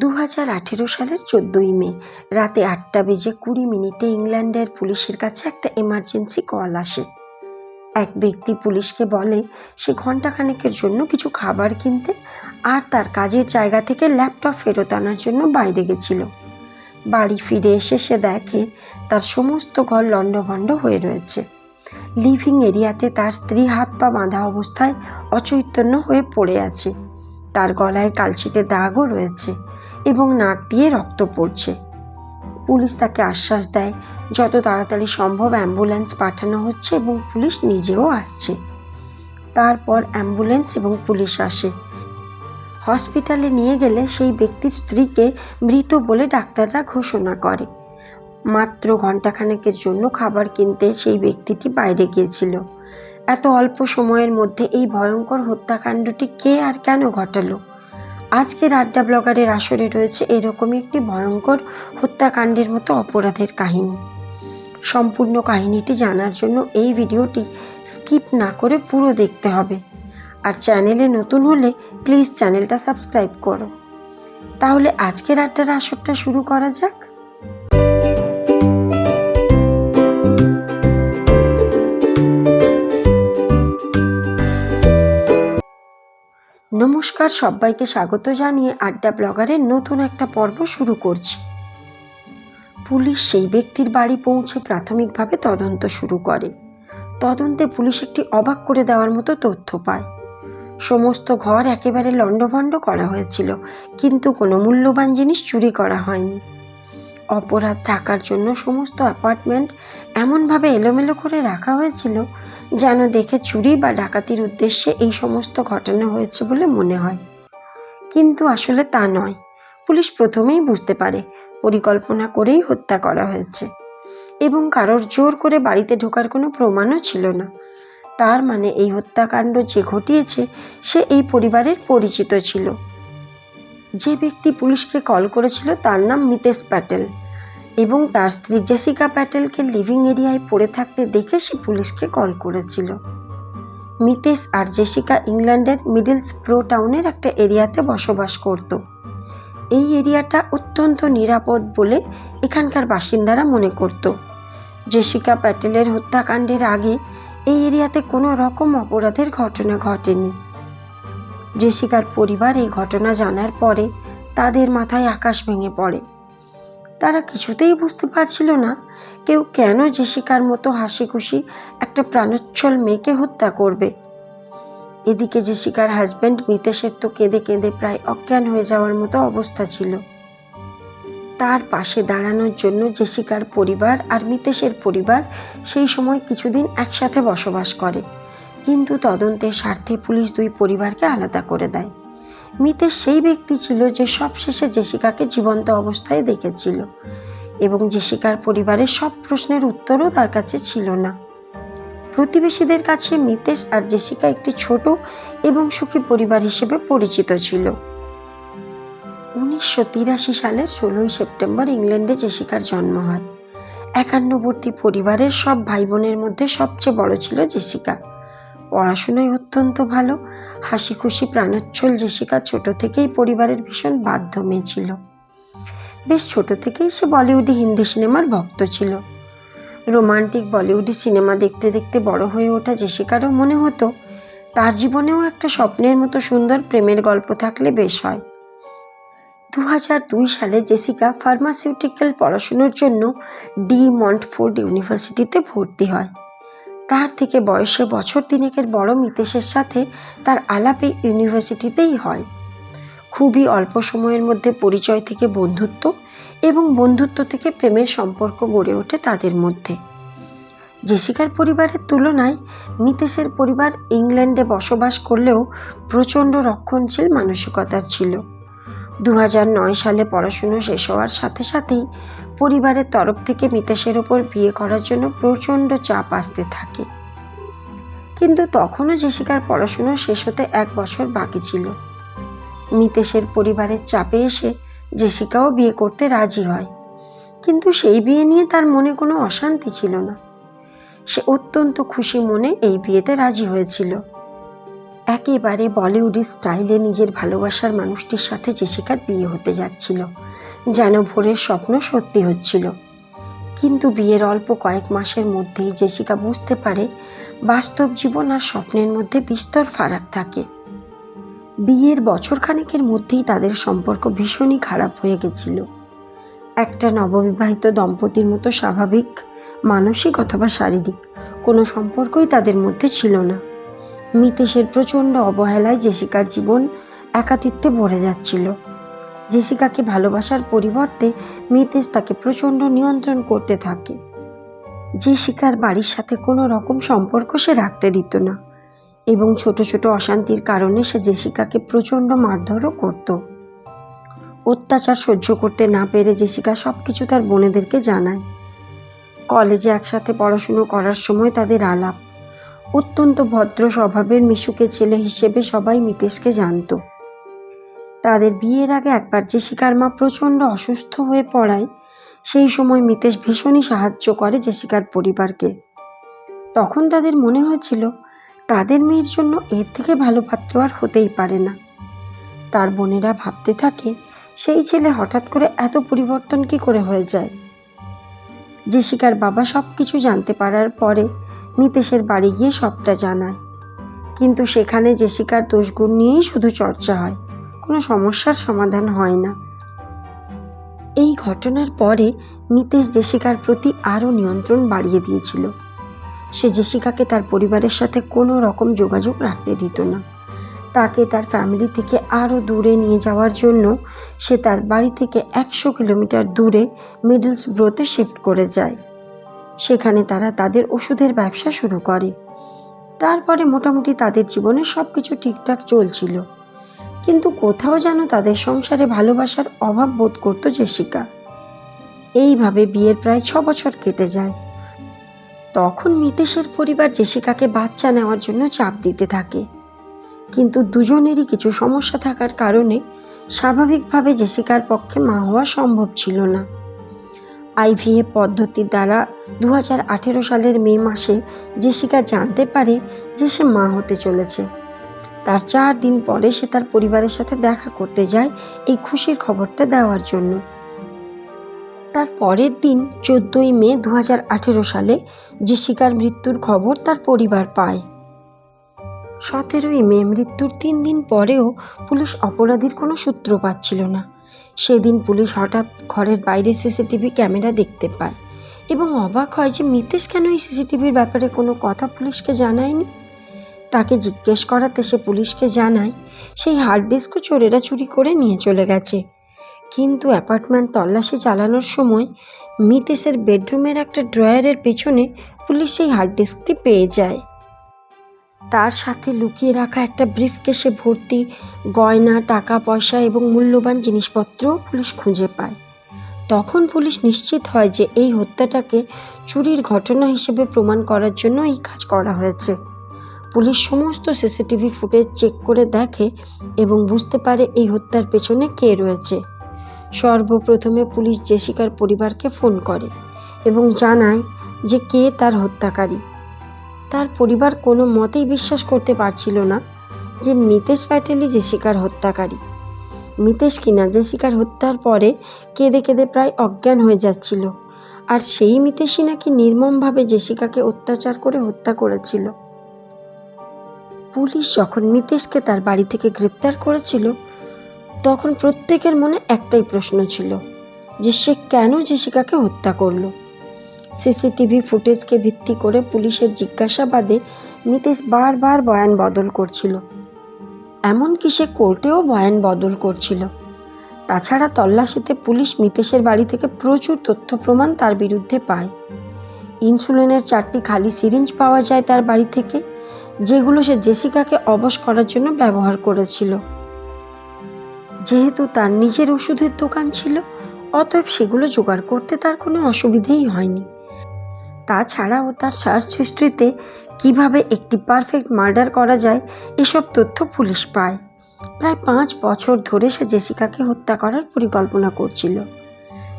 দু হাজার আঠেরো সালের চোদ্দোই মে, রাতে আটটা বেজে কুড়ি মিনিটে ইংল্যান্ডের পুলিশের কাছে একটা এমার্জেন্সি কল আসে। এক ব্যক্তি পুলিশকে বলে, সে ঘন্টাখানেকের জন্য কিছু খাবার কিনতে আর তার কাজের জায়গা থেকে ল্যাপটপ ফেরত আনার জন্য বাইরে গেছিল। বাড়ি ফিরে এসে সে দেখে তার সমস্ত ঘর লণ্ডভণ্ড হয়ে রয়েছে। লিভিং এরিয়াতে তার স্ত্রী হাত পা বাঁধা অবস্থায় অচৈতন্য হয়ে পড়ে আছে। তার গলায় কালচিটে দাগও রয়েছে। এবং নাক দিয়ে রক্ত পড়ছে। পুলিশ তাকে আশ্বাস দেয়, যত তাড়াতাড়ি সম্ভব অ্যাম্বুলেন্স পাঠানো হচ্ছে এবং পুলিশ নিজেও আসছে। তারপর অ্যাম্বুলেন্স এবং পুলিশ আসে। হসপিটালে নিয়ে গেলে সেই ব্যক্তির স্ত্রীকে মৃত বলে ডাক্তাররা ঘোষণা করে। মাত্র ঘণ্টাখানেকের জন্য খাবার কিনতে সেই ব্যক্তিটি বাইরে গিয়েছিল। এত অল্প সময়ের মধ্যে এই ভয়ঙ্কর হত্যাকাণ্ডটি কে আর কেন ঘটালো? আজকের আড্ডা ব্লগারের আসরে রয়েছে এরকমই একটি ভয়ঙ্কর হত্যাকাণ্ডের মতো অপরাধের কাহিনী। সম্পূর্ণ কাহিনীটি জানার জন্য এই ভিডিওটি স্কিপ না করে পুরো দেখতে হবে। আর চ্যানেলে নতুন হলে প্লিজ চ্যানেলটা সাবস্ক্রাইব করো। তাহলে আজকের আড্ডার আসরটা শুরু করা যাক। নমস্কার সবাইকে স্বাগত জানিয়ে আড্ডা ব্লগারের নতুন একটা পর্ব শুরু করছি। পুলিশ সেই ব্যক্তির বাড়ি পৌঁছে প্রাথমিকভাবে তদন্ত শুরু করে। তদন্তে পুলিশ একটি অবাক করে দেওয়ার মতো তথ্য পায়। সমস্ত ঘর একেবারে লণ্ডভণ্ড করা হয়েছিল, কিন্তু কোনো মূল্যবান জিনিস চুরি করা হয়নি। অপরাধ থাকার জন্য সমস্ত অ্যাপার্টমেন্ট এমনভাবে এলোমেলো করে রাখা হয়েছিল যেন দেখে চুরি বা ডাকাতির উদ্দেশ্যে এই সমস্ত ঘটনা হয়েছে বলে মনে হয়। কিন্তু আসলে তা নয়। পুলিশ প্রথমেই বুঝতে পারে, পরিকল্পনা করেই হত্যা করা হয়েছে এবং কারোর জোর করে বাড়িতে ঢোকার কোনো প্রমাণও ছিল না। তার মানে এই হত্যাকাণ্ড যে ঘটিয়েছে, সে এই পরিবারের পরিচিত ছিল। যে ব্যক্তি পুলিশকে কল করেছিল তার নাম মিতেশ প্যাটেল এবং তার স্ত্রী জেসিকা প্যাটেলকে লিভিং এরিয়ায় পড়ে থাকতে দেখে সে পুলিশকে কল করেছিল। মিতেশ আর জেসিকা ইংল্যান্ডের মিডলস প্রো টাউনের একটা এরিয়াতে বসবাস করত। এই এরিয়াটা অত্যন্ত নিরাপদ বলে এখানকার বাসিন্দারা মনে করত। জেসিকা প্যাটেলের হত্যাকাণ্ডের আগে এই এরিয়াতে কোনো রকম অপরাধের ঘটনা ঘটেনি। জেসিকার পরিবার এই ঘটনা জানার পরে তাদের মাথায় আকাশ ভেঙে পড়ে। তারা কিছুতেই বুঝতে পারছিল না কেউ কেন জেসিকার মতো হাসি খুশি একটা প্রাণোচ্ছল মেয়েকে হত্যা করবে। এদিকে জেসিকার হাজব্যান্ড মিতেশের তো কেঁদে কেঁদে প্রায় অজ্ঞান হয়ে যাওয়ার মতো অবস্থা ছিল। তার পাশে দাঁড়ানোর জন্য জেসিকার পরিবার আর মিতেশের পরিবার সেই সময় কিছুদিন একসাথে বসবাস করে। কিন্তু তদন্তের স্বার্থে পুলিশ দুই পরিবারকে আলাদা করে দেয়। মিতেশ সেই ব্যক্তি ছিল যে সবশেষে জেসিকাকে জীবন্ত অবস্থায় দেখেছিল এবং জেসিকার পরিবারের সব প্রশ্নের উত্তরও তার কাছে ছিল না। প্রতিবেশীদের কাছে মিতেশ আর জেসিকা একটি ছোট এবং সুখী পরিবার হিসেবে পরিচিত ছিল। উনিশশো তিরাশি সালের ষোলোই সেপ্টেম্বর ইংল্যান্ডে জেসিকার জন্ম হয়। একান্নবর্তী পরিবারের সব ভাই বোনের মধ্যে সবচেয়ে বড় ছিল জেসিকা। পড়াশোনায় অত্যন্ত ভালো। হাসি খুশি প্রাণোচ্ছল জেসিকা ছোট থেকেই পরিবারের ভীষণ বাধ্য মেয়ে ছিল। বেশ ছোট থেকেই সে বলিউডি হিন্দি সিনেমার ভক্ত ছিল। রোমান্টিক বলিউডি সিনেমা দেখতে দেখতে বড় হয়ে ওঠা জেসিকারও মনে হতো, তার জীবনেও একটা স্বপ্নের মতো সুন্দর প্রেমের গল্প থাকলে বেশ হয়। দু হাজার দুই সালে জেসিকা ফার্মাসিউটিক্যাল পড়াশুনোর জন্য ডি মন্টফোর্ড ইউনিভার্সিটিতে ভর্তি হয়। তার থেকে বয়সে বছর তিনেকের বড় মিতেশের সাথে তার আলাপে ইউনিভার্সিটিতেই হয়। খুবই অল্প সময়ের মধ্যে পরিচয় থেকে বন্ধুত্ব এবং বন্ধুত্ব থেকে প্রেমের সম্পর্ক গড়ে ওঠে তাদের মধ্যে। জেসিকার পরিবারের তুলনায় মিতেশের পরিবার ইংল্যান্ডে বসবাস করলেও প্রচণ্ড রক্ষণশীল মানসিকতার ছিল। দু সালে পড়াশুনো শেষ হওয়ার সাথে সাথেই পরিবারের তরফ থেকে মিতেশের ওপর বিয়ে করার জন্য প্রচণ্ড চাপ আসতে থাকে। কিন্তু তখনও জেসিকার পড়াশুনো শেষ হতে এক বছর বাকি ছিল। মিতেশের পরিবারের চাপে এসে জেসিকাও বিয়ে করতে রাজি হয়। কিন্তু সেই বিয়ে নিয়ে তার মনে কোনো অশান্তি ছিল না। সে অত্যন্ত খুশি মনে এই বিয়েতে রাজি হয়েছিল। একেবারে বলিউডের স্টাইলে নিজের ভালোবাসার মানুষটির সাথে জেসিকার বিয়ে হতে যাচ্ছিল। যেন ভোরের স্বপ্ন সত্যি হচ্ছিল। কিন্তু বিয়ের অল্প কয়েক মাসের মধ্যেই জেসিকা বুঝতে পারে, বাস্তব জীবন আর স্বপ্নের মধ্যে বিস্তর ফারাক থাকে। বিয়ের বছরখানেকের মধ্যেই তাদের সম্পর্ক ভীষণই খারাপ হয়ে গেছিল। একটা নববিবাহিত দম্পতির মতো স্বাভাবিক, মানসিক অথবা শারীরিক কোনো সম্পর্কই তাদের মধ্যে ছিল না। মিতেশের প্রচণ্ড অবহেলায় জেসিকার জীবন একাতিত্বে ভরে যাচ্ছিল। জেসিকাকে ভালোবাসার পরিবর্তে মিতেশ তাকে প্রচণ্ড নিয়ন্ত্রণ করতে থাকে। জেসিকার বাড়ির সাথে কোনো রকম সম্পর্ক সে রাখতে দিত না এবং ছোট ছোট অশান্তির কারণে সে জেসিকাকে প্রচণ্ড মারধরও করত। অত্যাচার সহ্য করতে না পেরে জেসিকা সব কিছু তার বোনেদেরকে জানায়। কলেজে একসাথে পড়াশুনো করার সময় তাদের আলাপ। অত্যন্ত ভদ্র স্বভাবের মিশুকে ছেলে হিসেবে সবাই মিতেশকে জানতো। তাদের বিয়ের আগে একবার জেসিকার মা প্রচণ্ড অসুস্থ হয়ে পড়ায়, সেই সময় মিতেশ ভীষণই সাহায্য করে জেসিকার পরিবারকে। তখন তাদের মনে হয়েছিল, তাদের মেয়ের জন্য এর থেকে ভালো পাত্র আর হতেই পারে না। তার বোনেরা ভাবতে থাকে, সেই ছেলে হঠাৎ করে এত পরিবর্তন কি করে হয়ে যায়? জেসিকার বাবা সব কিছু জানতে পারার পরে মিতেশের বাড়ি গিয়ে সবটা জানায়। কিন্তু সেখানে জেসিকার দোষগুণ নিয়েই শুধু চর্চা হয়। কোনো সমস্যার সমাধান হয় না। এই ঘটনার পরে মিতেশ জেসিকার প্রতি আরও নিয়ন্ত্রণ বাড়িয়ে দিয়েছিল। সে জেসিকাকে তার পরিবারের সাথে কোনো রকম যোগাযোগ রাখতে দিত না। তাকে তার ফ্যামিলি থেকে আরও দূরে নিয়ে যাওয়ার জন্য সে তার বাড়ি থেকে একশো কিলোমিটার দূরে মিডলস ব্রোতে শিফট করে যায়। সেখানে তারা তাদের ওষুধের ব্যবসা শুরু করে। তারপরে মোটামুটি তাদের জীবনে সব কিছু ঠিকঠাক চলছিল। কিন্তু কোথাও যেন তাদের সংসারে ভালোবাসার অভাব বোধ করত জেসিকা। এইভাবে বিয়ের প্রায় ছ বছর কেটে যায়। তখন মিতেশের পরিবার জেসিকাকে বাচ্চা নেওয়ার জন্য চাপ দিতে থাকে। কিন্তু দুজনেরই কিছু সমস্যা থাকার কারণে স্বাভাবিকভাবে জেসিকার পক্ষে মা হওয়া সম্ভব ছিল না। আইভিএফ পদ্ধতির দ্বারা দু হাজার আঠেরো সালের মে মাসে জেসিকা জানতে পারে যে সে মা হতে চলেছে। তার চার দিন পরে সে তার পরিবারের সাথে দেখা করতে যায় এই খুশির খবরটা দেওয়ার জন্য। তার পরের দিন চোদ্দোই মে দু হাজার আঠেরো সালে জেসিকার মৃত্যুর খবর তার পরিবার পায়। সতেরোই মে মৃত্যুর তিন দিন পরেও পুলিশ অপরাধীর কোনো সূত্র পাচ্ছিল না। সেদিন পুলিশ হঠাৎ ঘরের বাইরে সিসিটিভি ক্যামেরা দেখতে পায় এবং অবাক হয় যে মিতেশ কেন এই সিসিটিভির ব্যাপারে কোনো কথা পুলিশকে জানায়নি। তাকে জিজ্ঞেস করাতে সে পুলিশকে জানায়, সেই হার্ড ডিস্কও চোরেরা চুরি করে নিয়ে চলে গেছে। কিন্তু অ্যাপার্টমেন্ট তল্লাশি চালানোর সময় মিতেশের বেডরুমের একটা ড্রয়ারের পেছনে পুলিশ সেই হার্ড ডিস্কটি পেয়ে যায়। তার সাথে লুকিয়ে রাখা একটা ব্রিফকেসে ভর্তি গয়না, টাকা, পয়সা এবং মূল্যবান জিনিসপত্রও পুলিশ খুঁজে পায়। তখন পুলিশ নিশ্চিত হয় যে এই হত্যাটাকে চুরির ঘটনা হিসেবে প্রমাণ করার জন্য এই কাজ করা হয়েছে। পুলিশ সমস্ত সিসিটিভি ফুটেজ চেক করে দেখে এবং বুঝতে পারে এই হত্যার পেছনে কে রয়েছে। সর্বপ্রথমে পুলিশ জেসিকার পরিবারকে ফোন করে এবং জানায় যে কে তার হত্যাকারী। তার পরিবার কোনো মতেই বিশ্বাস করতে পারছিল না যে মিতেশ প্যাটেলই জেসিকার হত্যাকারী। মিতেশ কিনা জেসিকার হত্যার পরে কেঁদে কেঁদে প্রায় অজ্ঞান হয়ে যাচ্ছিল। আর সেই মিতেশই নাকি নির্মমভাবে জেসিকাকে অত্যাচার করে হত্যা করেছিল। পুলিশ যখন মিতেশকে তার বাড়ি থেকে গ্রেপ্তার করেছিল, তখন প্রত্যেকের মনে একটাই প্রশ্ন ছিল, যে সে কেন জেসিকাকে হত্যা করল? সিসিটিভি ফুটেজকে ভিত্তি করে পুলিশের জিজ্ঞাসাবাদে মিতেশ বারবার বয়ান বদল করছিল। এমনকি সে কোর্টেও বয়ান বদল করছিল। তাছাড়া তল্লাশিতে পুলিশ মিতেশের বাড়ি থেকে প্রচুর তথ্য প্রমাণ তার বিরুদ্ধে পায়। ইনসুলিনের চারটি খালি সিরিঞ্জ পাওয়া যায় তার বাড়ি থেকে। যেগুলো সে জেসিকাকে অবশ করার জন্য ব্যবহার করেছিল। যেহেতু তার নিজের ওষুধের দোকান ছিল, অতএব সেগুলো জোগাড় করতে তার কোনো অসুবিধেই হয়নি। তাছাড়াও তার সার্চ হিস্ট্রিতে কীভাবে একটি পারফেক্ট মার্ডার করা যায়, এসব তথ্য পুলিশ পায়। প্রায় পাঁচ বছর ধরে সে জেসিকাকে হত্যা করার পরিকল্পনা করছিল।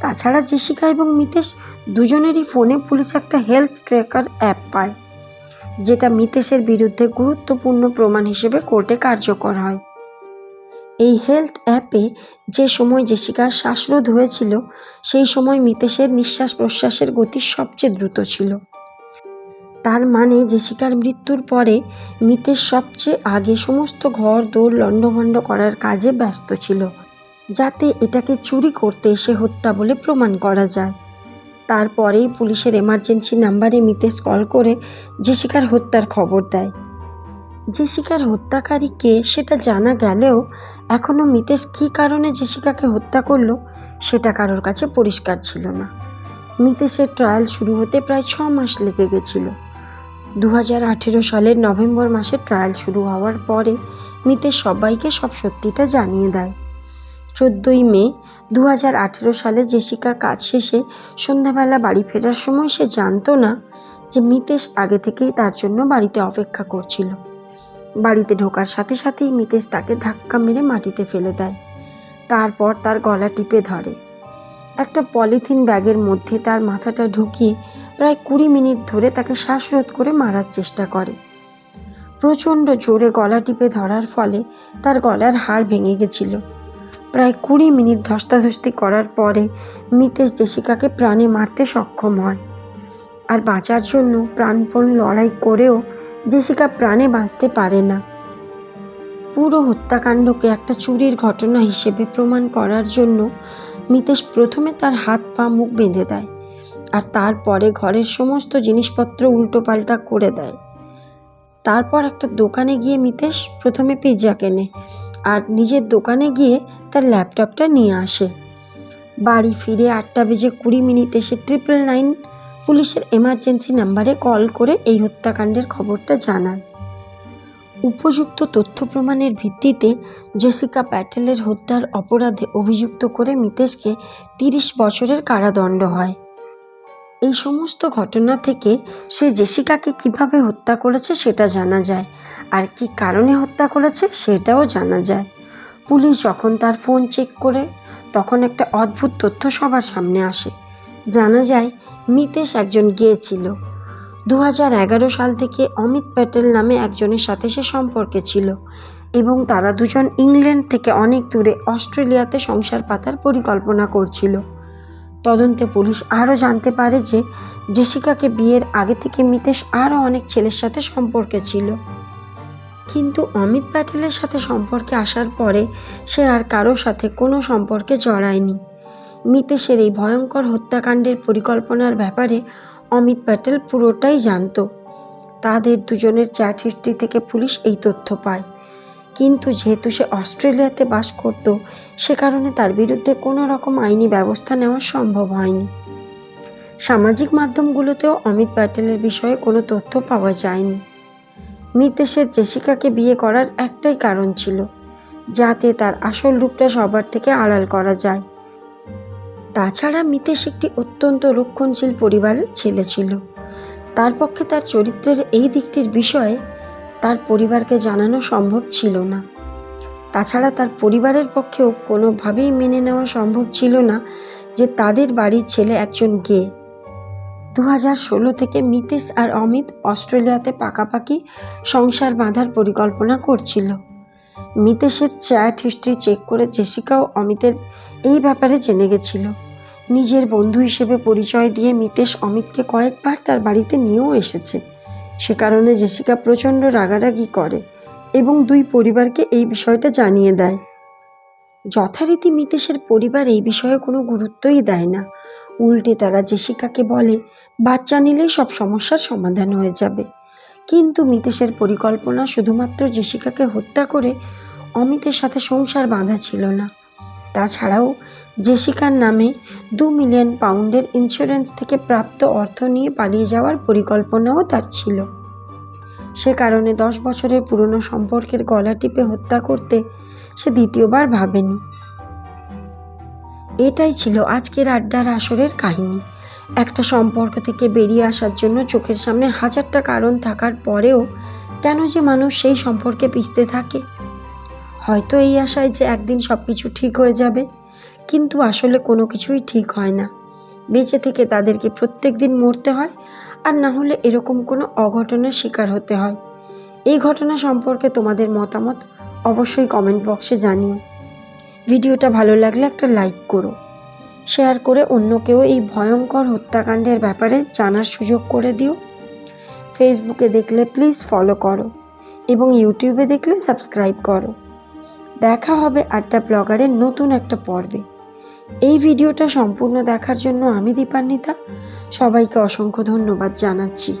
তাছাড়া জেসিকা এবং মিতেশ দুজনেরই ফোনে পুলিশ একটা হেলথ ট্র্যাকার অ্যাপ পায়। যেটা মিতেশের বিরুদ্ধে গুরুত্বপূর্ণ প্রমাণ হিসেবে কোর্টে কার্যকর হয়। এই হেলথ অ্যাপে যে সময় জেসিকার শ্বাসরোধ হয়েছিল, সেই সময় মিতেশের নিঃশ্বাস প্রশ্বাসের গতি সবচেয়ে দ্রুত ছিল। তার মানে জেসিকার মৃত্যুর পরে মিতেশ সবচেয়ে আগে সমস্ত ঘর দৌড় লণ্ডভণ্ড করার কাজে ব্যস্ত ছিল, যাতে এটাকে চুরি করতে এসে হত্যা বলে প্রমাণ করা যায়। তারপরেই পুলিশের এমার্জেন্সি নাম্বারে মিতেশ কল করে জেসিকার হত্যার খবর দেয়। জেসিকার হত্যাকারী কে সেটা জানা গেলেও এখনও মিতেশ কী কারণে জেসিকাকে হত্যা করল সেটা কারোর কাছে পরিষ্কার ছিল না। মিতেশের ট্রায়াল শুরু হতে প্রায় ছ মাস লেগে গেছিল। দু হাজার আঠেরো সালের নভেম্বর মাসে ট্রায়াল শুরু হওয়ার পরে মিতেশ সবাইকে সব সত্যিটা জানিয়ে দেয়। চোদ্দোই মে দু হাজার আঠেরো সালে জেসিকা কাজ শেষে সন্ধ্যাবেলা বাড়ি ফেরার সময় সে জানতো না যে মিতেশ আগে থেকেই তার জন্য বাড়িতে অপেক্ষা করছিল। বাড়িতে ঢোকার সাথে সাথেই মিতেশ তাকে ধাক্কা মেরে মাটিতে ফেলে দেয়। তারপর তার গলা টিপে ধরে। একটা পলিথিন ব্যাগের মধ্যে তার মাথাটা ঢুকিয়ে প্রায় কুড়ি মিনিট ধরে তাকে শ্বাসরোধ করে মারার চেষ্টা করে। প্রচণ্ড জোরে গলা টিপে ধরার ফলে তার গলার হাড় ভেঙে গেছিল। প্রায় কুড়ি মিনিট ধস্তাধস্তি করার পরে মিতেশ জেসিকাকে প্রাণে মারতে সক্ষম হয়। আর বাঁচার জন্য প্রাণপণ লড়াই করেও জেসিকা প্রাণে বাঁচতে পারে না। পুরো হত্যাকাণ্ডকে একটা চুরির ঘটনা হিসেবে প্রমাণ করার জন্য মিতেশ প্রথমে তার হাত পা মুখ বেঁধে দেয় আর তারপরে ঘরের সমস্ত জিনিসপত্র উল্টোপাল্টা করে দেয়। তারপর একটা দোকানে গিয়ে মিতেশ প্রথমে পিৎজা কেনে। আর নিজের দোকানে গিয়ে তার ল্যাপটপটা নিয়ে আসে। বাড়ি ফিরে আটটা বেজে কুড়ি মিনিট এসে ট্রিপল নাইন পুলিশের এমার্জেন্সি নাম্বারে কল করে এই হত্যাকাণ্ডের খবরটা জানায়। উপযুক্ত তথ্য প্রমাণের ভিত্তিতে জেসিকা প্যাটেলের হত্যার অপরাধে অভিযুক্ত করে মিতেশকে তিরিশ বছরের কারাদণ্ড হয়। এই সমস্ত ঘটনা থেকে সে জেসিকাকে কীভাবে হত্যা করেছে সেটা জানা যায়। আর কি কারণে হত্যা করেছে সেটাও জানা যায়। পুলিশ যখন তার ফোন চেক করে, তখন একটা অদ্ভুত তথ্য সবার সামনে আসে। জানা যায়, মিতেশ একজন গিয়েছিল। দু এগারো সাল থেকে অমিত প্যাটেল নামে একজনের সাথে সে সম্পর্কে ছিল এবং তারা দুজন ইংল্যান্ড থেকে অনেক দূরে অস্ট্রেলিয়াতে সংসার পাতার পরিকল্পনা করছিল। তদন্তে পুলিশ আরও জানতে পারে যে, জেসিকাকে বিয়ের আগে থেকে মিতেশ আরও অনেক ছেলের সাথে সম্পর্কে ছিল। কিন্তু অমিত প্যাটেলের সাথে সম্পর্কে আসার পরে সে আর কারোর সাথে কোনো সম্পর্কে জড়ায়নি। মিতেশের এই ভয়ঙ্কর হত্যাকাণ্ডের পরিকল্পনার ব্যাপারে অমিত প্যাটেল পুরোটাই জানতো। তাদের দুজনের চ্যাট হিস্ট্রি থেকে পুলিশ এই তথ্য পায়। কিন্তু যেহেতু সে অস্ট্রেলিয়াতে বাস করত, সে কারণে তার বিরুদ্ধে কোনো রকম আইনি ব্যবস্থা নেওয়া সম্ভব হয়নি। সামাজিক মাধ্যমগুলোতেও অমিত প্যাটেলের বিষয়ে কোনো তথ্য পাওয়া যায়নি। মিতেশের জেসিকাকে বিয়ে করার একটাই কারণ ছিল, যাতে তার আসল রূপটা সবার থেকে আড়াল করা যায়। তাছাড়া মিতেশ একটি অত্যন্ত রক্ষণশীল পরিবারের ছেলে ছিল। তার পক্ষে তার চরিত্রের এই দিকটির বিষয়ে তার পরিবারকে জানানো সম্ভব ছিল না। তাছাড়া তার পরিবারের পক্ষেও কোনোভাবেই মেনে নেওয়া সম্ভব ছিল না যে তাদের বাড়ির ছেলে একজন গে। দু হাজার ষোলো থেকে মিতেশ আর অমিত অস্ট্রেলিয়াতে পাকাপাকি সংসার বাঁধার পরিকল্পনা করছিল। মিতেশের চ্যাট হিস্ট্রি চেক করে জেসিকাও অমিতের এই ব্যাপারে জেনে গেছিল। নিজের বন্ধু হিসেবে পরিচয় দিয়ে মিতেশ অমিতকে কয়েকবার তার বাড়িতে নিয়েও এসেছে। সে কারণে জেসিকা প্রচণ্ড রাগারাগি করে এবং দুই পরিবারকে এই বিষয়টা জানিয়ে দেয়। যথারীতি মিতেশের পরিবার এই বিষয়ে কোনো গুরুত্বই দেয় না। উল্টে তারা জেসিকাকে বলে, বাচ্চা নিলেই সব সমস্যার সমাধান হয়ে যাবে। কিন্তু মিতেশের পরিকল্পনা শুধুমাত্র জেসিকাকে হত্যা করে অমিতের সাথে সংসার বাঁধা ছিল না। তাছাড়াও জেসিকার নামে দু মিলিয়ন পাউন্ডের ইন্স্যুরেন্স থেকে প্রাপ্ত অর্থ নিয়ে পালিয়ে যাওয়ার পরিকল্পনাও তার ছিল। সে কারণে দশ বছরের পুরনো সম্পর্কের গলা টিপে হত্যা করতে সে দ্বিতীয়বার ভাবেনি। এটাই ছিল আজকের আড্ডার আসরের কাহিনী। একটা সম্পর্ক থেকে বেরিয়ে আসার জন্য চোখের সামনে হাজারটা কারণ থাকার পরেও কেন যে মানুষ সেই সম্পর্কে পিছতে থাকে? হয়তো এই আশায় যে একদিন সব কিছু ঠিক হয়ে যাবে, কিন্তু আসলে কোনো কিছুই ঠিক হয় না। বেঁচে থেকে তাদেরকে প্রত্যেক দিন মরতে হয়, আর না হলে এরকম কোনো অঘটনের শিকার হতে হয়। এই ঘটনা সম্পর্কে তোমাদের মতামত অবশ্যই কমেন্ট বক্সে জানিও। ভিডিওটা ভালো লাগলে একটা লাইক করো। শেয়ার করে অন্যকেও এই ভয়ঙ্কর হত্যাকাণ্ডের ব্যাপারে জানার সুযোগ করে দিও। ফেসবুকে দেখলে প্লিজ ফলো করো এবং ইউটিউবে দেখলে সাবস্ক্রাইব করো। দেখা হবে আড্ডা ব্লগারের নতুন একটা পর্বে। এই ভিডিওটা সম্পূর্ণ দেখার জন্য আমি দীপান্বিতা। সবাইকে অসংখ্য ধন্যবাদ জানাচ্ছি।